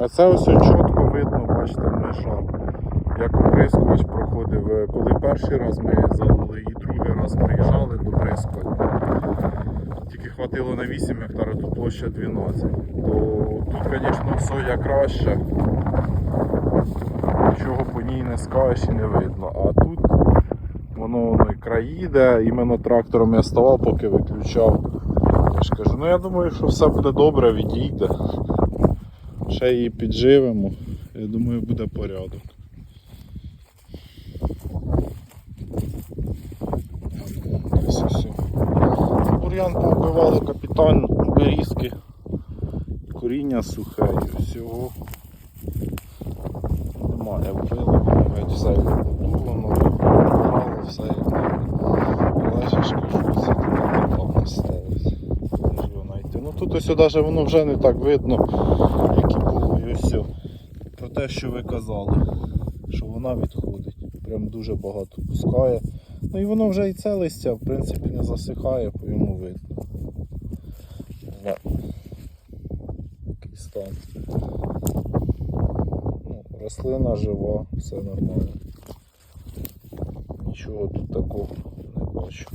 А це ось чітко видно, бачите, межа. Як оприскувач проходив. Е, Коли перший раз ми залили і другий раз приїжджали до прискування. Тільки хватило на 8 гектарів, то площа 12. То тут, звісно, соя краще. Нічого по ній не скажеш і не видно. А тут воно, і край їде, іменно трактором я ставав, поки виключав. Я ж кажу, ну я думаю, що все буде добре, відійде. Ще її підживемо. Я думаю, буде порядок. Ось ось. Бур'ян повбивало капітально, берізки, коріння сухе і всього. Немає вбило, геть все відбудовано, вибрало, все як. Але ж кажу, там осталось. Можливо знайти. Ну тут ось навіть воно вже не так видно, як і було. І ось все. Про те, що ви казали, що вона відходить. Прям дуже багато пускає. Ну і воно вже і це листя, в принципі, не засихає, по йому видно. Такий стан. Ну, рослина жива, все нормально. Нічого тут такого не бачу.